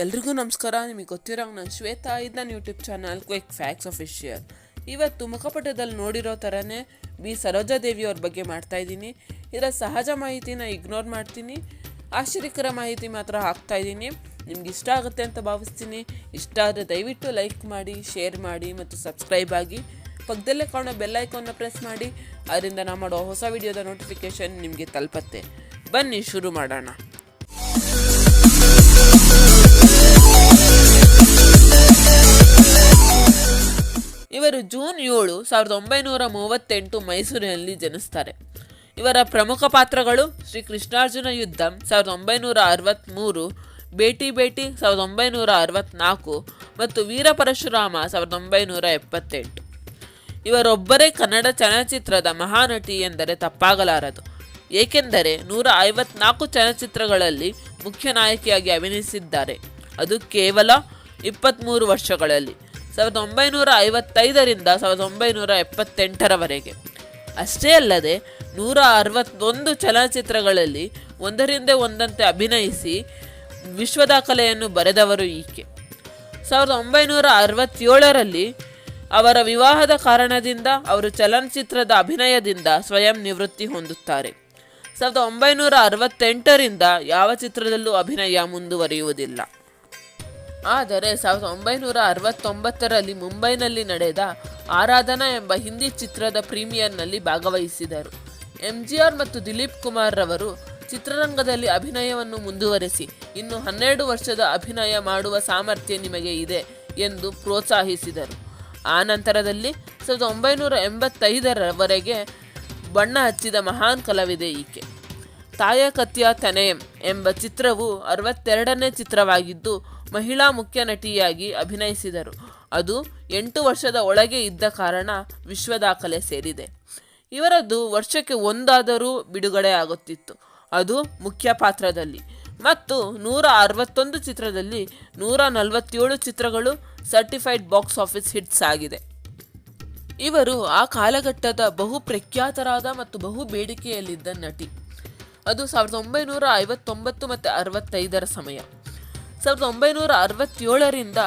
ಎಲ್ರಿಗೂ ನಮಸ್ಕಾರ. ನಿಮಗೆ ಗೊತ್ತಿರೋ ನಾನು ಶ್ವೇತಾ ಇದು ನನ್ನ YouTube channel quick facts official ಇವತ್ತು ಮುಖಪಟದಲ್ಲಿ ನೋಡಿರೋ ಥರನೇ ಬಿ. ಸರೋಜಾದೇವಿ ಅವ್ರ ಬಗ್ಗೆ ಮಾಡ್ತಾ ಇದ್ದೀನಿ. ಇದರ ಸಹಜ ಮಾಹಿತಿನ ಇಗ್ನೋರ್ ಮಾಡ್ತೀನಿ. ಆಶ್ಚರ್ಯಕರ ಮಾಹಿತಿ ಮಾತ್ರ ಹಾಕ್ತಾ ಇದ್ದೀನಿ. ನಿಮ್ಗೆ ಇಷ್ಟ ಆಗುತ್ತೆ ಅಂತ ಭಾವಿಸ್ತೀನಿ. ಇಷ್ಟ ಆದರೆ ದಯವಿಟ್ಟು ಲೈಕ್ ಮಾಡಿ ಶೇರ್ ಮಾಡಿ ಮತ್ತು ಸಬ್ಸ್ಕ್ರೈಬ್ ಆಗಿ. ಪಕ್ಕದಲ್ಲೇ ಕಾಣೋ ಬೆಲ್ ಐಕಾನ್ನ ಪ್ರೆಸ್ ಮಾಡಿ. ಅದರಿಂದ ನಾನು ಮಾಡೋ ಹೊಸ ವಿಡಿಯೋದ ನೋಟಿಫಿಕೇಷನ್ ನಿಮಗೆ ತಲುಪತ್ತೆ. ಬನ್ನಿ, ಶುರು ಮಾಡೋಣ. ಇವರು ಜೂನ್ ಏಳು ಸಾವಿರದ ಒಂಬೈನೂರ ಮೂವತ್ತೆಂಟು ಮೈಸೂರಿನಲ್ಲಿ ಜನಿಸ್ತಾರೆ. ಇವರ ಪ್ರಮುಖ ಪಾತ್ರಗಳು ಶ್ರೀ ಕೃಷ್ಣಾರ್ಜುನ ಯುದ್ಧ ಸಾವಿರದ ಒಂಬೈನೂರ ಅರವತ್ತ್ಮೂರು ಬೇಟಿ ಬೇಟಿ ಸಾವಿರದ ಒಂಬೈನೂರ ಅರವತ್ತ್ನಾಲ್ಕು ಮತ್ತು ವೀರ ಪರಶುರಾಮ ಸಾವಿರದ ಒಂಬೈನೂರ ಎಪ್ಪತ್ತೆಂಟು. ಇವರೊಬ್ಬರೇ ಕನ್ನಡ ಚಲನಚಿತ್ರದ ಮಹಾನಟಿ ಎಂದರೆ ತಪ್ಪಾಗಲಾರದು. ಏಕೆಂದರೆ ನೂರ ಐವತ್ನಾಲ್ಕು ಚಲನಚಿತ್ರಗಳಲ್ಲಿ ಮುಖ್ಯ ನಾಯಕಿಯಾಗಿ ಅಭಿನಯಿಸಿದ್ದಾರೆ. ಅದು ಕೇವಲ ಇಪ್ಪತ್ತ್ಮೂರು ವರ್ಷಗಳಲ್ಲಿ. ಸಾವಿರದ ಒಂಬೈನೂರ ಐವತ್ತೈದರಿಂದ ಸಾವಿರದ ಒಂಬೈನೂರ ಎಪ್ಪತ್ತೆಂಟರವರೆಗೆ. ಅಷ್ಟೇ ಅಲ್ಲದೆ ನೂರ ಅರವತ್ತೊಂದು ಚಲನಚಿತ್ರಗಳಲ್ಲಿ ಒಂದರಿಂದ ಒಂದಂತೆ ಅಭಿನಯಿಸಿ ವಿಶ್ವ ದಾಖಲೆಯನ್ನು ಬರೆದವರು ಈಕೆ. ಸಾವಿರದ ಒಂಬೈನೂರ ಅರವತ್ತೇಳರಲ್ಲಿ ಅವರ ವಿವಾಹದ ಕಾರಣದಿಂದ ಅವರು ಚಲನಚಿತ್ರದ ಅಭಿನಯದಿಂದ ಸ್ವಯಂ ನಿವೃತ್ತಿ ಹೊಂದುತ್ತಾರೆ. ಸಾವಿರದ ಒಂಬೈನೂರ ಅರವತ್ತೆಂಟರಿಂದ ಯಾವ ಚಿತ್ರದಲ್ಲೂ ಅಭಿನಯ ಮುಂದುವರಿಯುವುದಿಲ್ಲ. ಆದರೆ ಸಾವಿರದ ಒಂಬೈನೂರ ಅರವತ್ತೊಂಬತ್ತರಲ್ಲಿ ಮುಂಬೈನಲ್ಲಿ ನಡೆದ ಆರಾಧನಾ ಎಂಬ ಹಿಂದಿ ಚಿತ್ರದ ಪ್ರೀಮಿಯರ್ನಲ್ಲಿ ಭಾಗವಹಿಸಿದರು. ಎಂ ಜಿ ಆರ್ ಮತ್ತು ದಿಲೀಪ್ ಕುಮಾರ್ ರವರು ಚಿತ್ರರಂಗದಲ್ಲಿ ಅಭಿನಯವನ್ನು ಮುಂದುವರೆಸಿ ಇನ್ನು ಹನ್ನೆರಡು ವರ್ಷದ ಅಭಿನಯ ಮಾಡುವ ಸಾಮರ್ಥ್ಯ ನಿಮಗೆ ಇದೆ ಎಂದು ಪ್ರೋತ್ಸಾಹಿಸಿದರು. ಆ ನಂತರದಲ್ಲಿ ಸಾವಿರದ ಒಂಬೈನೂರ ಎಂಬತ್ತೈದರವರೆಗೆ ಬಣ್ಣ ಹಚ್ಚಿದ ಮಹಾನ್ ಕಲಾವಿದೆ ಈಕೆ. ತಾಯ ತನೆ ಎಂಬ ಚಿತ್ರವು ಅರವತ್ತೆರಡನೇ ಚಿತ್ರವಾಗಿದ್ದು ಮಹಿಳಾ ಮುಖ್ಯ ನಟಿಯಾಗಿ ಅಭಿನಯಿಸಿದರು. ಅದು ಎಂಟು ವರ್ಷದ ಒಳಗೆ ಇದ್ದ ಕಾರಣ ವಿಶ್ವ ದಾಖಲೆ ಸೇರಿದೆ. ಇವರದ್ದು ವರ್ಷಕ್ಕೆ ಒಂದಾದರೂ ಬಿಡುಗಡೆ ಆಗುತ್ತಿತ್ತು. ಅದು ಮುಖ್ಯ ಪಾತ್ರದಲ್ಲಿ. ಮತ್ತು ನೂರ ಅರವತ್ತೊಂದು ಚಿತ್ರದಲ್ಲಿ ನೂರ ನಲವತ್ತೇಳು ಚಿತ್ರಗಳು ಸರ್ಟಿಫೈಡ್ ಬಾಕ್ಸ್ ಆಫೀಸ್ ಹಿಟ್ಸ್ ಆಗಿದೆ. ಇವರು ಆ ಕಾಲಘಟ್ಟದ ಬಹು ಪ್ರಖ್ಯಾತರಾದ ಮತ್ತು ಬಹು ಬೇಡಿಕೆಯಲ್ಲಿದ್ದ ನಟಿ. ಅದು ಸಾವಿರದ ಒಂಬೈನೂರ ಐವತ್ತೊಂಬತ್ತು ಮತ್ತು ಅರವತ್ತೈದರ ಸಮಯ. ಸಾವಿರದ ಒಂಬೈನೂರ ಅರವತ್ತೇಳರಿಂದ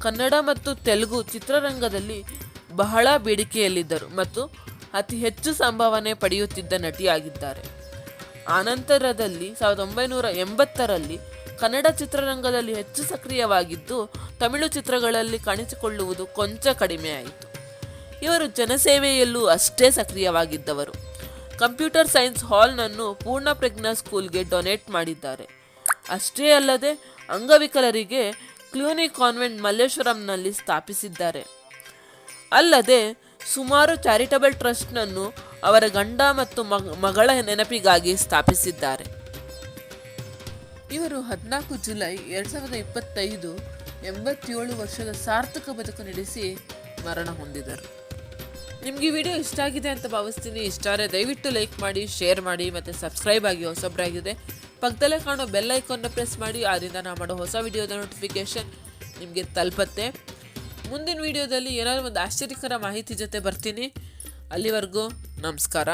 ಕನ್ನಡ ಮತ್ತು ತೆಲುಗು ಚಿತ್ರರಂಗದಲ್ಲಿ ಬಹಳ ಬೇಡಿಕೆಯಲ್ಲಿದ್ದರು ಮತ್ತು ಅತಿ ಹೆಚ್ಚು ಸಂಭಾವನೆ ಪಡೆಯುತ್ತಿದ್ದ ನಟಿಯಾಗಿದ್ದಾರೆ. ಆನಂತರದಲ್ಲಿ ಸಾವಿರದ ಒಂಬೈನೂರ ಎಂಬತ್ತರಲ್ಲಿ ಕನ್ನಡ ಚಿತ್ರರಂಗದಲ್ಲಿ ಹೆಚ್ಚು ಸಕ್ರಿಯವಾಗಿದ್ದು, ತಮಿಳು ಚಿತ್ರಗಳಲ್ಲಿ ಕಾಣಿಸಿಕೊಳ್ಳುವುದು ಕೊಂಚ ಕಡಿಮೆಯಾಯಿತು. ಇವರು ಜನಸೇವೆಯಲ್ಲೂ ಅಷ್ಟೇ ಸಕ್ರಿಯವಾಗಿದ್ದವರು. ಕಂಪ್ಯೂಟರ್ ಸೈನ್ಸ್ ಹಾಲ್ನನ್ನು ಪೂರ್ಣ ಪ್ರಜ್ಞಾ ಸ್ಕೂಲ್ಗೆ ಡೊನೇಟ್ ಮಾಡಿದ್ದಾರೆ. ಅಷ್ಟೇ ಅಲ್ಲದೆ, ಅಂಗವಿಕಲರಿಗೆ ಕ್ಲೂನಿ ಕಾನ್ವೆಂಟ್ ಮಲ್ಲೇಶ್ವರಂನಲ್ಲಿ ಸ್ಥಾಪಿಸಿದ್ದಾರೆ. ಅಲ್ಲದೆ, ಸುಮಾರು ಚಾರಿಟಬಲ್ ಟ್ರಸ್ಟ್ನನ್ನು ಅವರ ಗಂಡ ಮತ್ತು ಮಗ- ಮಗಳ ನೆನಪಿಗಾಗಿ ಸ್ಥಾಪಿಸಿದ್ದಾರೆ. ಇವರು ಹದಿನಾಲ್ಕು ಜುಲೈ ಎರಡು ಸಾವಿರದ ಇಪ್ಪತ್ತೈದು ಎಂಬತ್ತೇಳು ವರ್ಷದ ಸಾರ್ಥಕ ಬದುಕು ನಡೆಸಿ ಮರಣ ಹೊಂದಿದರು. ನಿಮ್ಗೆ ಈ ವಿಡಿಯೋ ಇಷ್ಟ ಆಗಿದೆ ಅಂತ ಭಾವಿಸ್ತೀನಿ. ಇಷ್ಟ ಆದರೆ ದಯವಿಟ್ಟು ಲೈಕ್ ಮಾಡಿ ಶೇರ್ ಮಾಡಿ ಮತ್ತು ಸಬ್ಸ್ಕ್ರೈಬ್ ಆಗಿ ಹೊಸೊಬ್ಬರಾಗಿದೆ ಪಕ್ಕದಲ್ಲೇ ಕಾಣೋ ಬೆಲ್ ಐಕಾನ್ನ ಪ್ರೆಸ್ ಮಾಡಿ ಅದರಿಂದ ನಾನು ಮಾಡೋ ಹೊಸ ವಿಡಿಯೋದ ನೋಟಿಫಿಕೇಷನ್ ನಿಮಗೆ ತಲುಪತ್ತೆ. ಮುಂದಿನ ವಿಡಿಯೋದಲ್ಲಿ ಏನಾದರೂ ಒಂದು ಆಶ್ಚರ್ಯಕರ ಮಾಹಿತಿ ಜೊತೆ ಬರ್ತೀನಿ. ಅಲ್ಲಿವರೆಗೂ ನಮಸ್ಕಾರ.